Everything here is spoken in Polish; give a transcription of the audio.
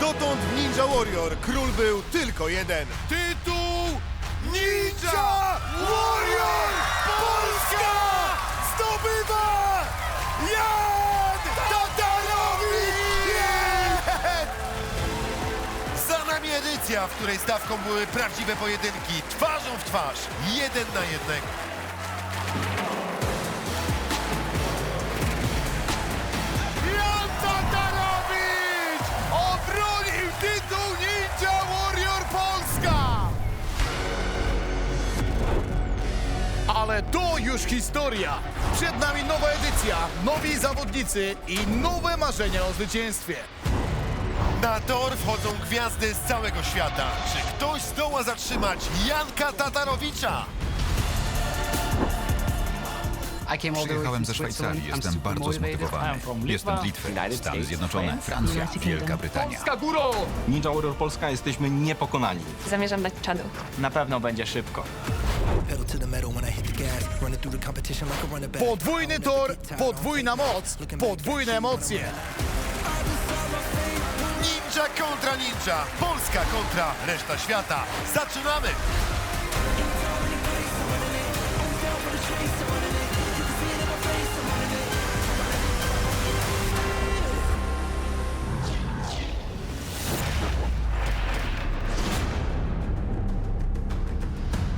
Dotąd w Ninja Warrior król był tylko jeden. Tytuł Ninja Warrior Polska zdobywa Jan Tatarowicz! Za nami edycja, w której stawką były prawdziwe pojedynki, twarzą w twarz, jeden na jednego. Ale to już historia. Przed nami nowa edycja, nowi zawodnicy i nowe marzenia o zwycięstwie. Na tor wchodzą gwiazdy z całego świata. Czy ktoś zdoła zatrzymać Janka Tatarowicza? Przyjechałem ze Szwajcarii, jestem bardzo zmotywowany. Jestem z Litwy, Stany Zjednoczone, Francja, Wielka Brytania. Polska górą! Ninja Warrior Polska jesteśmy niepokonani. Zamierzam dać czadu. Na pewno będzie szybko. Pedal to the metal when Podwójny tor, podwójna moc, podwójne emocje. Ninja kontra ninja. Polska kontra reszta świata. Zaczynamy!